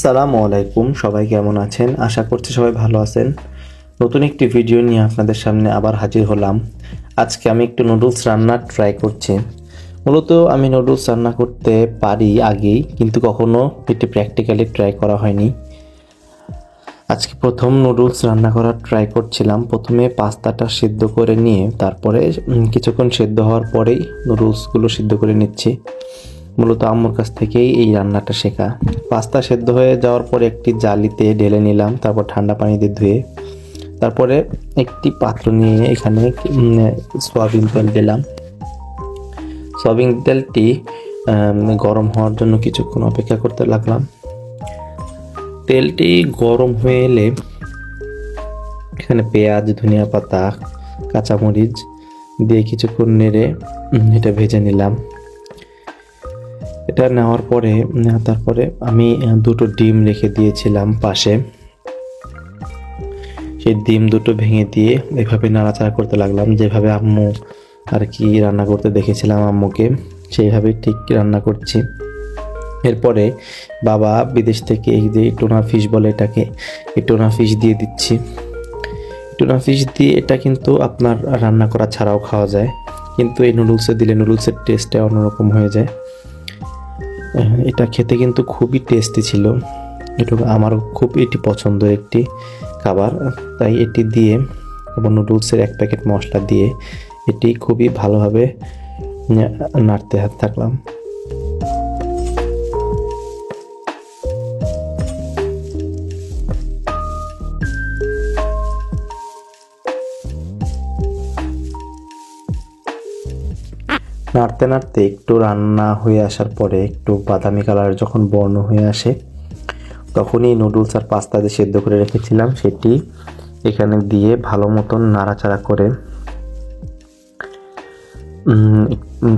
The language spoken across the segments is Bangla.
সালামু আলাইকুম, সবাই কেমন আছেন? আশা করছি সবাই ভালো আছেন। নতুন একটি ভিডিও নিয়ে আপনাদের সামনে আবার হাজির হলাম। আজকে আমি একটু নুডলস রান্নার ট্রাই করছি। মূলত আমি নুডলস রান্না করতে পারি আগেই, কিন্তু কখনো এটি প্র্যাকটিক্যালি ট্রাই করা হয়নি। আজকে প্রথম নুডলস রান্না করার ট্রাই করছিলাম। প্রথমে পাস্তাটা সিদ্ধ করে নিয়ে, তারপরে কিছুক্ষণ সিদ্ধ হওয়ার পরেই নুডলসগুলো সিদ্ধ করে নিচ্ছি। মূলত আম্মুর কাছ থেকেই এই রান্নাটা শেখা। পাস্তা সেদ্ধ হয়ে যাওয়ার পরে একটি জালিতে ঢেলে নিলাম, তারপর ঠান্ডা পানি দিয়ে ধুয়ে। তারপরে একটি পাত্র নিয়ে এখানে সয়াবিন তেল দিলাম। সয়াবিন তেলটি গরম হওয়ার জন্য কিছুক্ষণ অপেক্ষা করতে লাগলাম। তেলটি গরম হয়ে এলে এখানে পেঁয়াজ, ধনিয়া পাতা, কাঁচামরিচ দিয়ে কিছুক্ষণ নেড়ে এটা ভেজে নিলাম। এটা নেওয়ার পরে তারপরে আমি দুটো ডিম রেখে দিয়েছিলাম পাশে। সেই ডিম দুটো ভেঙে দিয়ে এভাবে নাড়াচাড়া করতে লাগলাম। যেভাবে আম্মু আর কি রান্না করতে দেখেছিলাম আম্মুকে সেইভাবে ঠিক রান্না করছি। এরপরে বাবা বিদেশ থেকে এই যে টোনা ফিশ বলে এটাকে, এই টোনা ফিশ দিয়ে দিচ্ছি। টোনা ফিশ দিয়ে এটা কিন্তু আপনার রান্না করা ছাড়াও খাওয়া যায়। কিন্তু এই নুডলসে দিলে নুডলসের টেস্টটা অন্যরকম হয়ে যায়। এটা খেতে কিন্তু খুবই টেস্টি ছিল। এটা আমার খুব এটি পছন্দ একটি খাবার। তাই এটি দিয়ে এবং নুডলসের এক প্যাকেট মশলা দিয়ে এটি খুবই ভালোভাবে নাড়তে থাকলাম। নাড়তে নাড়তে একটু রান্না হয়ে আসার পরে একটু বাদামি কালার যখন বর্ণ হয়ে আসে, তখনই নুডলস আর পাস্তা দিয়ে সেদ্ধ করে রেখেছিলাম। সেটি এখানে দিয়ে ভালো মতন নাড়াচাড়া করে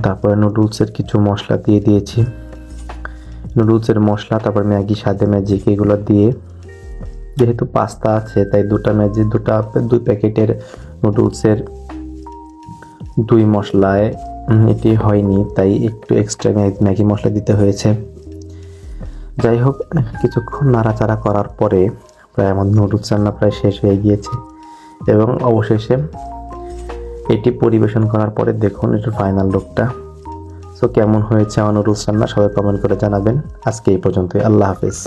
তারপরে নুডলসের কিছু মশলা দিয়ে দিয়েছি। নুডলসের মশলা, তারপর ম্যাগি, সাদে ম্যাজিক এগুলো দিয়ে, যেহেতু পাস্তা আছে, তাই দুটা ম্যাজি, দুটা, দুই প্যাকেটের নুডলসের দুই মশলায় এটি হয়নি, তাই একটু এক্সট্রা ম্যাগি মশলা দিতে হয়েছে। যাই হোক, কিছুক্ষণ নাড়াচাড়া করার পরে প্রায় আমার নুডলস রান্না প্রায় শেষ হয়ে গিয়েছে এবং অবশেষে এটি পরিবেশন করার পরে দেখুন এটার ফাইনাল লুকটা সো কেমন হয়েছে আমার নুডলস রান্না? সবাই কমেন্ট করে জানাবেন। আজকে এই পর্যন্তই। আল্লাহ হাফেজ।